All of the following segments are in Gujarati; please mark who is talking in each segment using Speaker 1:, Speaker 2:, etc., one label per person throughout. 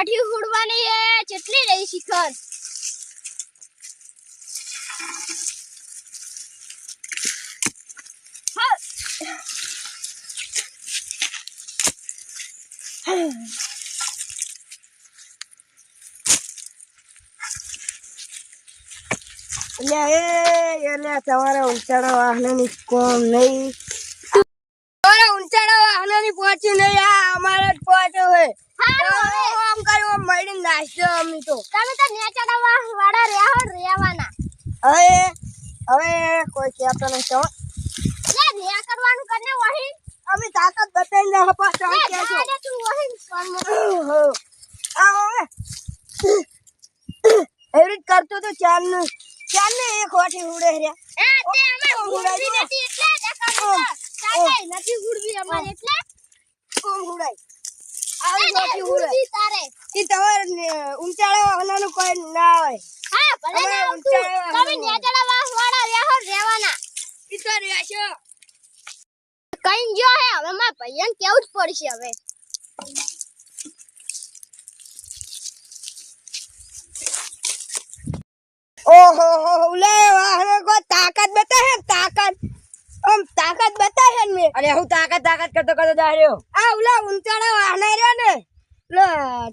Speaker 1: કોઠી ઉડવાની એ કેટલી રહી શિખર?
Speaker 2: એટલે એ એટલે તમારે વાહન વાહનની કોમ નહીં તમારે ઊંચાડા વાહનની પહોંચ્યું નહીં આ અમારે જ પહોંચ્યો છે
Speaker 1: હારું હવે
Speaker 2: આમ કર્યું આમ મળીને નાચજો અમે તો
Speaker 1: તમે તો નેચાડા વાળા રહ્યા હો રહેવાના
Speaker 2: હવે હવે કહેતો નહીં તો
Speaker 1: લે ન્યા કરવાનું કરને વહી
Speaker 2: અમે તાકાત બતાવીને હપા પાછા
Speaker 1: કે
Speaker 2: છો.
Speaker 1: લે તું વહી કરમો
Speaker 2: આ એવરી એવી રીત કરતો તો ચાલ ચારને એક વાટી ઉડે રહ્યા
Speaker 1: એ તે અમે હુડવી નથી એટલે દેખાડું ચાલે નથી હુડવી અમારે એટલે
Speaker 2: કોમ ઉડાય
Speaker 1: એ
Speaker 2: આવી
Speaker 1: ને
Speaker 2: વાટી ઉડે
Speaker 1: હુડવી તારે
Speaker 2: ઈ તમારે ને- ઊંચાડા વાહનનું કોઈ ના હોય
Speaker 1: હા ભલે
Speaker 2: અમે
Speaker 1: ના આવતું
Speaker 2: ઊંચાડા
Speaker 1: તમે નેચાડા વાળા રહ્યા હો રહેવાના
Speaker 2: ઈ
Speaker 1: કઈ ગયો હે હવે મારા ભાઈયાને કેવું જ પડશે હવે.
Speaker 2: ઓહો હો હો, લે વાહનો કો તાકાત બતાવે તાકાત. આમ તાકાત બતાવે હે મેં.
Speaker 3: અરે હું તાકાત તાકાત કરતો કરતો જા રહ્યો.
Speaker 2: આ ઓલા ઉંચાળા વાહન રહ્યા ને. લો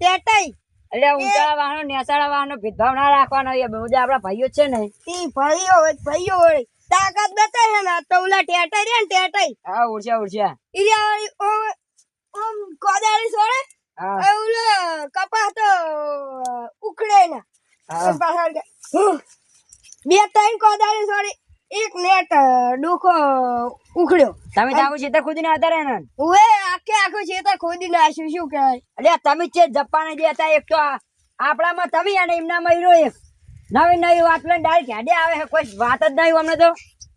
Speaker 2: ટેટાઈ.
Speaker 3: એટલે ઊંચાળા વાહનો નેસાળા વાહનો ભેદભાવ ના રાખવાનો એ બધા આપણા ભાઈઓ છે ને.
Speaker 2: ઈ ભાઈઓ હોય ભાઈઓ હોય. તાકાત બતાવે ને આ તો ઓલા ટેટાઈ રે ને ટેટાઈ.
Speaker 3: હા ઉડશે ઉડશે
Speaker 2: ઈ ઓમ કોદાળી સોળે
Speaker 3: હા.
Speaker 2: ઓલો કપાસ તો ઉખડે ના. બે ત્રણ કોદાળી છોડી એક નેટ ડોકો ઉખડ્યો.
Speaker 3: તમે જાગો છે ખુદ ને હતા ને?
Speaker 2: ઓએ આખે આખું ખેતર ખોદી નાખ્યું શું કહેવાય?
Speaker 3: અલ્યા તમે જે જપ્પાને જે હતા એક તો આપણામાં તમે અને એમનામાં હીરો એક. નવી નવી વાત લઈને ડાયરેક્ટ હેડે આવે છે કોઈ વાત જ નહીં અમને તો.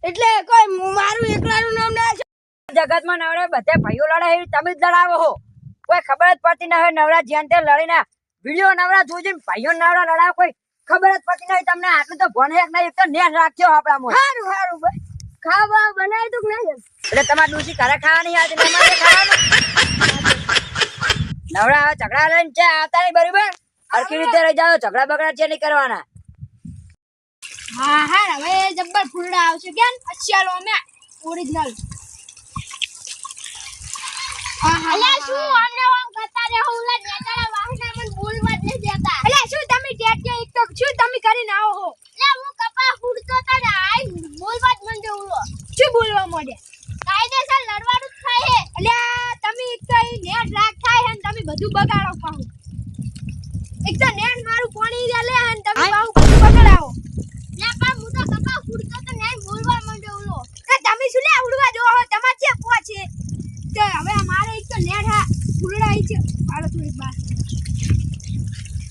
Speaker 2: એટલે કોઈ મારું એકલાનું નામ ના છે.
Speaker 3: જગતમાં નવરા બધા ભાઈઓ લડે એવી તમે જ લડાવો હો. કોઈ ખબર જ પડતી ના હોય નવરા જ્યાં તે લડીને વીડિયો નવરા જોઈ જોઈને ભાઈઓ નવરા લડાવો કોઈ ખબર જ પડતી નહીં તમને આટલું તો ભણે એક નહીં એક તો નેટ રાખ્યો આપણામાં.
Speaker 2: સારું સારું ભાઈ. ખાવા બનાવી તું કે નહીં?
Speaker 3: એટલે તમારે ડૂસી ઘરે ખાવાની આજે ખાવાનું. નવરા ઝઘડા લઈને છે આવતા નહીં બરોબર? હરખી રીતે રહી જાઓ ઝઘડા બગડા છે નહીં કરવાના.
Speaker 1: હા હા હવે જબ્બર ફૂલડા આવશે. કેમ? અચ્છાલો અમે. ઓરિજિનલ અલ્યા શું અમને કરતા રહો? ઓલા નેતાના વાહના મને બોલવા જ દેતા. અલ્યા શું તમે ટેટ એક તો શું તમે કરીને આવો હો? હું કપા ફૂડતો તો ને આઈ બોલવા જ મંડે ઉલો શું બોલવા મોડે? કાયદેસર લડવાનું જ થાય હે. અલ્યા તમે એક તો નેટ રાખ થાય હે તમે બધું બગાડો પાહુ. એક તો નેટ મારું પાણી લે લે હે ને તમે પાહુ બધું બગાડાવો લે પણ હું તો કપા ફૂડતો તો ને બોલવા માંડે ઉલો કે તમે શું લે ઉડવા જો હો તમાર છે પોચે તો હવે અમારે એક તો નેટ હા છે. હાલો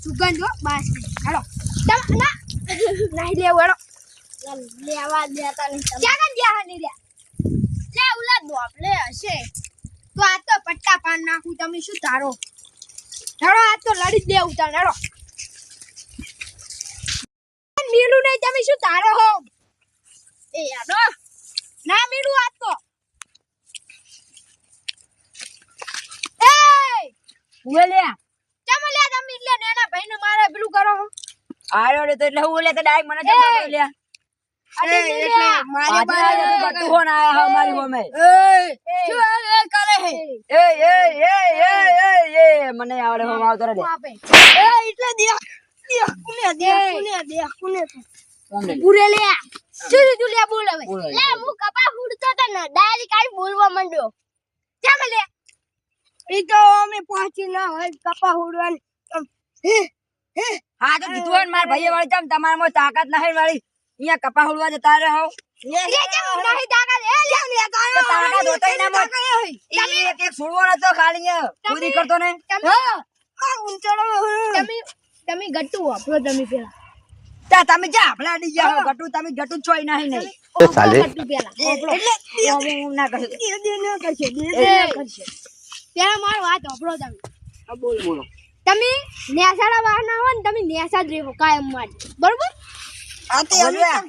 Speaker 1: સુગંધ હો બાસ હાલો. તમ ના. નહીં લેવું દેતા નહીં ક્યાં કન હા નહીં લે. લે ઉલા દોપલે હશે. તો આ તો પટ્ટા પાન નાખું તમે શું તારો હેડો આ તો લડી જ દેવું તાર હેડો મીલું નહીં તમે શું તારો હો? એ યાદો ના મીલું આ તો. એ
Speaker 3: ઉવે લે
Speaker 1: ચમ લે તમે એટલે નેના ભાઈને મારે પેલું કરો
Speaker 3: આયો રે તો એટલે હું લે તો ડાયરેક્ટ મને! લે આવડે હોમ આવતો રે
Speaker 2: એટલે દે દે કુને દે કુને દે કુને
Speaker 1: પૂરે લે? શું તું લે બોલ હવે? લે હું કપા ફૂડતો તો ને ડાયરી આઈ બોલવા માંડ્યો. ચમ લે
Speaker 2: ઈ તો અમે પહોંચી ના હોય કપા હુડવાની. આમ, હે હે?
Speaker 3: હા તો કીધું હોય મારા ભાઈએ વાળી ચમ તમારામાં તાકાત નહીં વાળી? અહીંયા કપા ઉડવા જતા રહે. હો
Speaker 2: લે
Speaker 1: લે ચમ નહીં તાકાત? એ લે લે
Speaker 3: તો તાકાત હોતો ય ના મત. ઈ એક એક છોડવો નતો ખાલી અહીંયા ખોદી કરતો ને.
Speaker 1: તમે તમે તમે વાપરો તમે પેલા.
Speaker 3: તા તમે જા આપણા ડી ગટુ તમે ગટુ છોઈ નહીં. નહીં
Speaker 1: સાલે.
Speaker 2: એટલે
Speaker 3: ના કહી
Speaker 2: દે દે ન કરશે દે દે ન કરશે
Speaker 1: પેલા મારો વાત વાપરો તમે.
Speaker 3: બોલો બોલો.
Speaker 1: તમે નેસાડા વાહના હોય ને તમે નેસા જ રહેવો કાયમ માટે. બરોબર?
Speaker 2: આ તે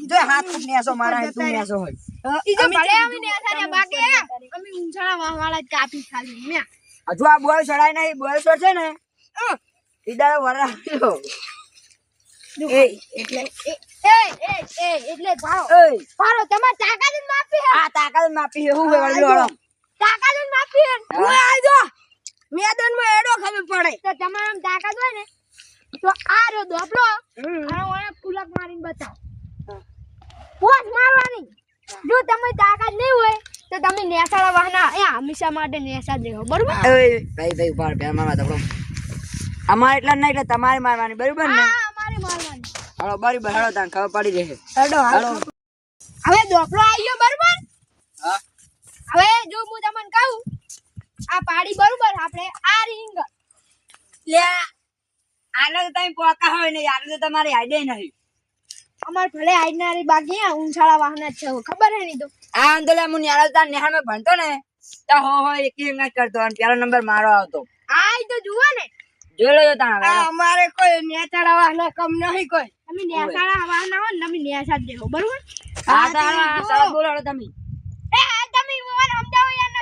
Speaker 3: જો હાથ નેસો મારા તું નેસો હોય.
Speaker 1: ઈ ભલે અમે નેસા રે બાકી અમે ઊંચાડા વાહ જ કાપી ખાલી મે
Speaker 3: હજુ આ બોલ ચડાય નહીં બોલ છે ને ઈ દાડો વરાવ્યો.
Speaker 2: એ. એટલે
Speaker 1: એ એ એ એ એટલે ભારો ભારો તમારે તાકાત માપી હે.
Speaker 3: આ તાકાત માપી. હું વાળો?
Speaker 1: તાકાત માપી હે.
Speaker 2: આજો મેદાનમાં એડો ખબર પડે.
Speaker 1: તો તમારા તાકાત હોય ને તો આ રહ્યો દોપલો. અને ઓને કુલક મારીને બતાવ. પોસ મારવાની. જો તમે તાકાત નહીં હોય તો તમે નેસાળા વાહના એ હંમેશા માટે નેસા જ રહો બરોબર
Speaker 3: ભાઈ ભાઈ ઉપાડ. બે મારવા દો, અમારે એટલા નહીં એટલે તમારે મારવાની. બરોબર ને?
Speaker 1: હા અમારે મારવાની.
Speaker 3: હાલો બરોબર. હાલો તને ખબર પડી જશે.
Speaker 2: એડો
Speaker 3: હાલો.
Speaker 1: હવે દોપલો આવી ગયો બરોબર?
Speaker 3: હા.
Speaker 1: હવે જો હું તમને કહું આ પાડી બરોબર આપણે આ રિંગ
Speaker 3: લે આને તો તમે પોકા હોય ને યાર તો તમારે આઈડે નહીં.
Speaker 1: અમાર ભલે આઈડનારી બાકી આ ઊંચાળા વાહન છે ખબર હે નહીં તો.
Speaker 3: આ અંદર હું ન્યારો તાર નેહાળમાં ભણતો ને તો હો હો એક જ કરતો અને પેલો નંબર મારો આવતો.
Speaker 1: આઈ તો જુઓ ને.
Speaker 3: જોઈ લેજો તા
Speaker 2: આ અમારે કોઈ નેતાળા વાહન કમ નહીં કોઈ.
Speaker 1: તમે નેસાળા વાહન હોય ને તમે નેસા જ રહો બરોબર?
Speaker 3: હા તારો બોલાડો તમે
Speaker 1: એ આ તમે મને સમજાવો યાર ને.
Speaker 3: એ લા-
Speaker 1: અમાર હા
Speaker 3: એ,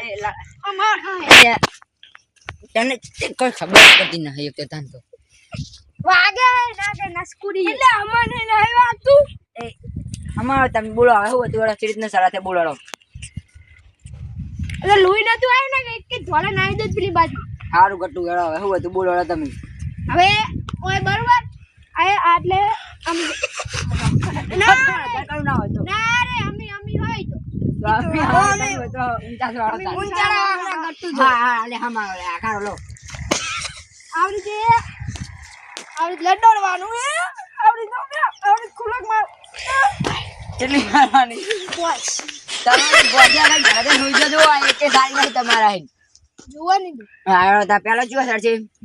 Speaker 3: તને તે કોઈ ખબર પડતી એક તો તને તો
Speaker 1: વાગે કે નસકુરી એટલે અમને નહીં વાગતું
Speaker 3: એ અમારો તમે બોલો હવે હું હતું વાળા રીતના સાથે બોલાડો
Speaker 1: એટલે લોહી નતું આવ્યું ને કે કે ધોળે નાઈ દો પેલી બાજુ
Speaker 3: સારું કટું હેડો હવે હું હતું બોલાડો તમે
Speaker 1: હવે ઓય બરોબર આ આટલે આમ ના
Speaker 3: ના કેટલી મારવાની તમારે ગોડિયા ઘરે સુઈ સારી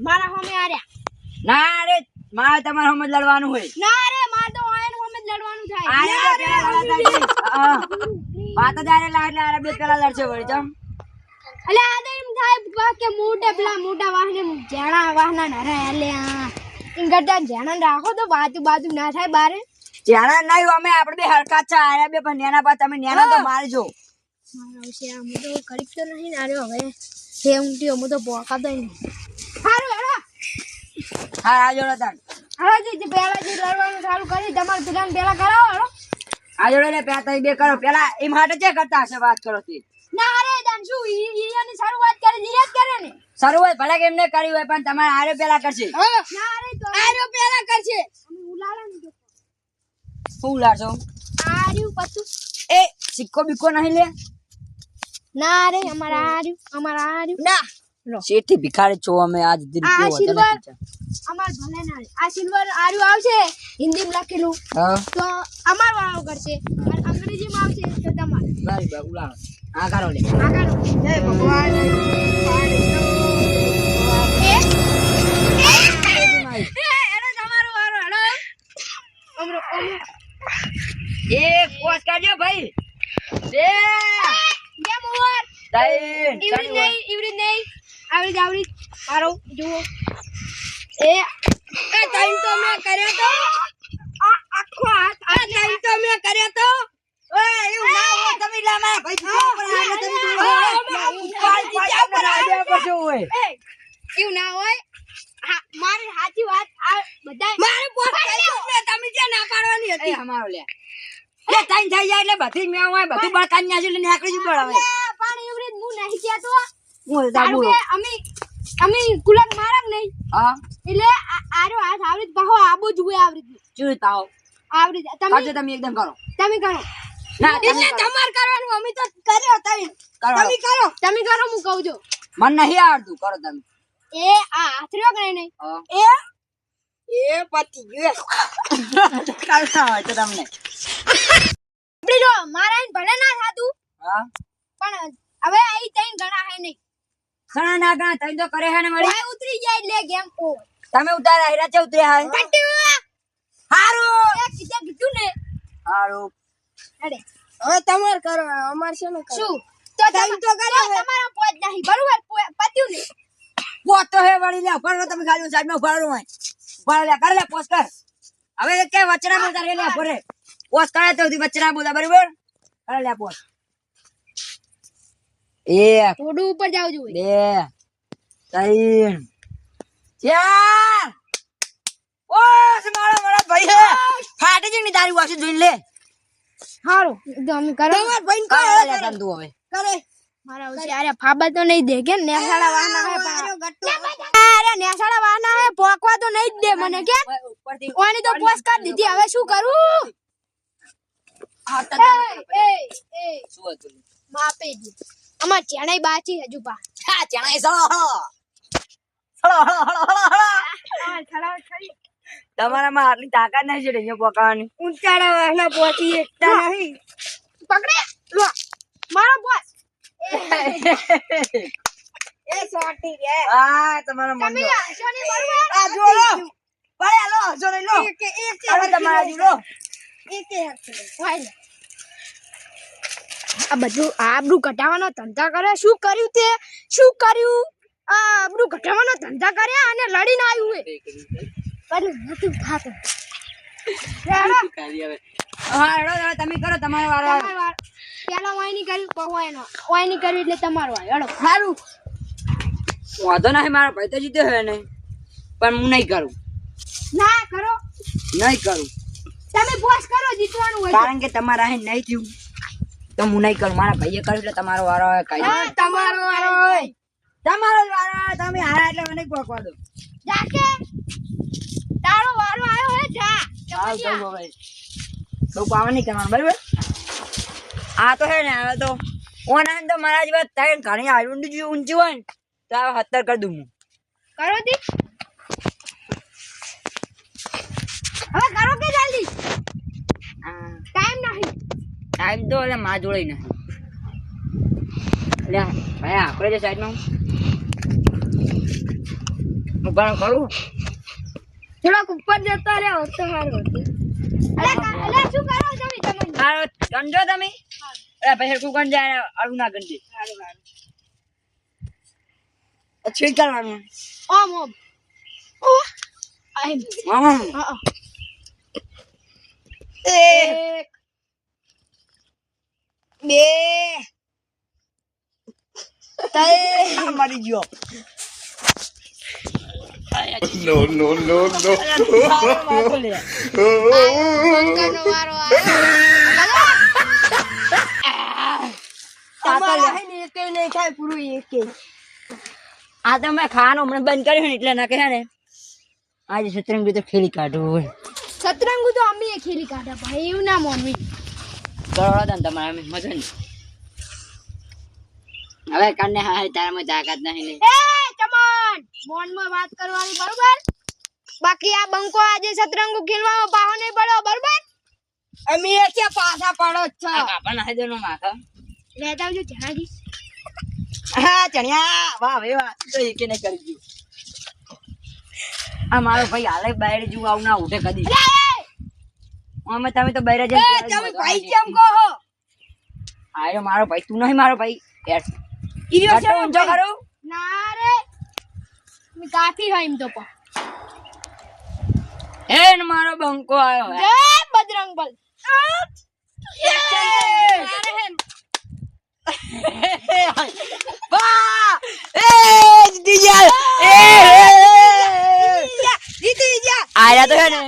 Speaker 1: મારા
Speaker 3: મારે તમારે હમ લડવાનું હોય
Speaker 1: ના રે મારે તો આયન હોમે લડવાનું થાય.
Speaker 3: વાત જ આરે લાડ ને આરે બે પેલા લડશે વળી ચમ.
Speaker 1: એટલે આ તો એમ થાય બા કે મોટા પેલા મોટા વાહને જેણા વાહના ના રહે એટલે આ કરતા જેણા રાખો તો બાજુ બાજુ ના થાય બારે.
Speaker 3: જ્યાં નહીં અમે આપણે બે હરકત છે આરે બે પણ નેના પા તમે નેના તો મારજો.
Speaker 1: મારા આમ તો કરી તો નહીં ના રહ્યો હવે જે ઊંટી હું તો પોકાતો નહીં. સારું હેડો
Speaker 3: હા આ જોડો તાણ.
Speaker 1: જી જે જે લડવાનું ચાલુ કરી તમારે પેલા પેલા કરાવો હેડો
Speaker 3: આ જોડે ને પેલા તમે બે કરો. પેલા એ માટે જે કરતા હશે વાત કરો તે.
Speaker 1: ના અરે દાન શું ઈ ઈ એની શરૂઆત કરે ઈ જ કરે ને?
Speaker 3: શરૂઆત ભલે કેમ ને કરી હોય પણ તમારે આરે પેલા કરશે.
Speaker 1: ના અરે તો
Speaker 2: આર્યો પેલા કરશે.
Speaker 1: અમે ઉલાળા ને
Speaker 3: શું ઉલાળશો?
Speaker 1: આર્યું પતું.
Speaker 3: એ સિક્કો બિક્કો નહીં લે?
Speaker 1: ના રે અમારા આર્યું અમારા આર્યું.
Speaker 2: ના.
Speaker 3: શેઠી ભિખારી છો અમે આજ દિન
Speaker 1: આ સિલ્વર અમાર ભલે ના આ સિલ્વર આર્યું આવશે હિન્દીમાં લખેલું. તો અમાર વાળો કરશે અને અંગ્રેજીમાં આવશે તો તમારે.
Speaker 3: બરાબર ઉલા આ કરો લે.
Speaker 1: આગળ
Speaker 2: જય ભગવાન.
Speaker 3: એક ભાઈ. બે
Speaker 1: નહીં ઈવડી નહીં. આવડી જ આવડી જ. મારો જુઓ. એ
Speaker 2: એ તઈન તો મેં કર્યો તો.
Speaker 1: આ આખો હાથ
Speaker 2: આ તઈન તો મેં કર્યો તો.
Speaker 3: ઓય એવું ના હોય તમે લા મારા ભાઈ જીત્યા પર આવે તમે જોવો. પાડ પાડ તમને આવે પછી હોય.
Speaker 1: એવું ના હોય. હા મારી સાચી વાત આ બધા
Speaker 2: મારે પોત તમે જે ના પાડવાની હતી?
Speaker 3: અમારો લે. એ તાઈ થઈ જાય એટલે બધી મે હોય બધું બળકાન ન્યા છે એટલે નીકળી જ બળાવે
Speaker 1: પણ એવડી હું નહીં કહેતો.
Speaker 3: હું
Speaker 1: તારું
Speaker 3: દાબુડો
Speaker 1: અમે અમે કુલર મારક નહીં?
Speaker 3: હા.
Speaker 1: એટલે આ- આરો હાથ આવરી પાહો આબો જુએ આવરી જ.
Speaker 3: ચૂઈ તાવ
Speaker 1: આવડી તમે
Speaker 3: તમે એકદમ કરો.
Speaker 1: તમે કરો.
Speaker 3: ના
Speaker 2: એટલે તમાર કરવાનું અમે તો કર્યો
Speaker 3: તમે.
Speaker 2: તમે કરો.
Speaker 1: તમે કરો હું કહું છું.
Speaker 3: મન નહીં આવડતું કરો તમે.
Speaker 1: એ આ હાથ કરે કે નહીં?
Speaker 2: એ? એ પતિ ગયો.
Speaker 3: કાલતા હોય તો તમને.
Speaker 1: આપણે જો મારા ભણે ભલે ના થાતું
Speaker 3: હા.
Speaker 1: પણ હવે આ તઈ ગણા હે નહીં.
Speaker 3: ઘણા ના ઘણા તઈ તો કરે હે ને મળી
Speaker 1: ઉતરી જાય એટલે ગેમ કો
Speaker 3: તમે ઉતાર આયરા છે ઉતર્યા હાય હારું!
Speaker 1: એ કીધે કીધું ને.
Speaker 3: હારું.
Speaker 1: અરે
Speaker 2: હવે તમાર કરો અમાર છે ને
Speaker 1: શું? તો તમે તો કર્યો તમારો પોત નહીં બરોબર? પત્યું ને
Speaker 3: પોત તો હે વળી લે ફરો તમે ખાલી સાઈડમાં ફરવાનું હોય. ફરો લે કર લે પોસ કર. હવે કે વચરા બોલતા રે લે ફરે પોસ કરે તો સુધી વચના બોલતા બરાબર? કર લે પોસ એક
Speaker 1: થોડું ઉપર જાવ જોઈએ.
Speaker 3: બે ત્રણ ચાર. ઓ મારા મારા ભાઈ હે. ફાટી જઈને તારી વાસી જોઈ લે.
Speaker 1: હારું. તો અમે કરો.
Speaker 2: તમાર ભાઈને કહો
Speaker 3: કરે લે
Speaker 2: કરે.
Speaker 3: તું હવે.
Speaker 2: કરે.
Speaker 1: મારા ઉછારે ફાબા તો નહીં દે કે નેસાડા વાના હે અરે નેસાડા વાના હે પોકવા તો નહીં દે મને કે
Speaker 3: ઉપરથી
Speaker 1: ઓની તો પોસ કરી દીધી હવે શું કરું?
Speaker 3: હા,
Speaker 1: એ એ
Speaker 3: શું હતું?
Speaker 1: માપે દી અમાર ચેણાઈ બાચી હજુ પા
Speaker 3: હા ચણાઈ સળો હળો. હળો હળો હળો હળો તમારામાં આટલી તાકાત નહીં છે અહીંયા પકડવાની.
Speaker 2: ઊંચાડા વાહના પહોંચી એકતા નહીં.
Speaker 1: પકડે. લો. મારો બોસ.
Speaker 2: એ. સોટી રે
Speaker 3: હા તમારા મન
Speaker 1: તમે હશો ને બરોબર?
Speaker 3: આ જો લો. પડે લો નહીં લો.
Speaker 2: એક એક
Speaker 3: તમારા જી લો
Speaker 2: એક એક
Speaker 1: વાય. આ બધું આબરૂ ઘટાવાનો ધંધા કરે શું કર્યું તે? શું કર્યું? આ આબરૂ ઘટાવાનો ધંધા કર્યા અને લડીને આવ્યું એ. પણ નથી ખાતો
Speaker 3: હા તમે કરો તમારો વારો
Speaker 1: કર્યું એટલે તમારો
Speaker 3: સારું. વાંધો નહીં મારો ભાઈ તો જીત્યો હે નહીં. પણ હું નહીં કરું.
Speaker 1: ના કરો.
Speaker 3: નહીં કરું.
Speaker 1: તમે પોસ કરો જીતવાનું હોય
Speaker 3: કારણ કે તમારા અહીં નહીં થયું. તો હું નહીં કરું મારા ભાઈએ કર્યું એટલે તમારો વારો આવે કઈ
Speaker 1: તમારો વારો હોય.
Speaker 3: તમારો વારો આવે તમે હારા એટલે મને ગોખવા દો.
Speaker 1: જાકે તારો વારો આવ્યો હે જા.
Speaker 3: ચાલ તો ભાઈ તો પાવા નહીં કરવાનું બરાબર? આ તો હે ને હવે તો ઓના તો મારા જેવા ત્રણ ઘણી ઊંડી ઊંચી હોય ને તો હવે હત્તર કરી દઉં હું.
Speaker 1: કરો દી. હવે કરો કે જલ્દી? ટાઈમ નહીં.
Speaker 3: ટાઈમ તો એટલે માં જોડે ને એટલે ભાઈ આપણે જે સાઈડમાં હું પણ કરું
Speaker 1: થોડાક ઉપર જતા રહ્યો તો સારું હતું.
Speaker 3: ગંજો તમે? પછી તું ગંજ જાય અડું ના ગંજી. કરવાનું
Speaker 1: ઓમ ઓમ.
Speaker 2: એક બે. ત્રણ.
Speaker 3: મરી ગયો.
Speaker 2: ને એકે નહીં ખાય પૂરું એકે
Speaker 3: આ તો મેં ખાવાનું હમણાં બંધ કર્યું ને એટલે ના કહે ને આજે સતરંગી તો ખેલી કાઢવું
Speaker 1: સતરંગુ તો અમે ખેલી કાઢ્યા ભાઈ એવું ના મોનવી.
Speaker 3: કરોડો ને તમારા અમે મજા નહીં. હવે કાને હા હા તારામાં તાકાત નહીં
Speaker 1: એ ચમન મોનમાં વાત કરવાની બરોબર? બાકી આ બંકો આજે સતરંગુ ખેલવામાં પાહો નહીં પડ્યો બરોબર?
Speaker 2: અમે એકે પાછા પડો જ છો.
Speaker 3: આ કાપા નાખી દેનો માથા.
Speaker 1: લેતા આવજો જણાજી
Speaker 3: હા ચણિયા વાહ ભાઈ વાહ તો એકે ને કરી ગયું? આ મારો ભાઈ હાલે બાયડ જુ આવું ના ઉઠે કદી અમે તમે તો બહાર જ
Speaker 2: એ તમે ભાઈ કેમ કહો
Speaker 3: આયો મારો ભાઈ તું નહીં મારો ભાઈ. યાર
Speaker 2: ઈયો છે
Speaker 3: ઊંચો કરું.
Speaker 1: ના રે. મે કાફી હોય એમ તો પણ.
Speaker 3: એન મારો બંકો આયો
Speaker 1: હે. બજરંગ બલ.
Speaker 3: આયા તો હે ને.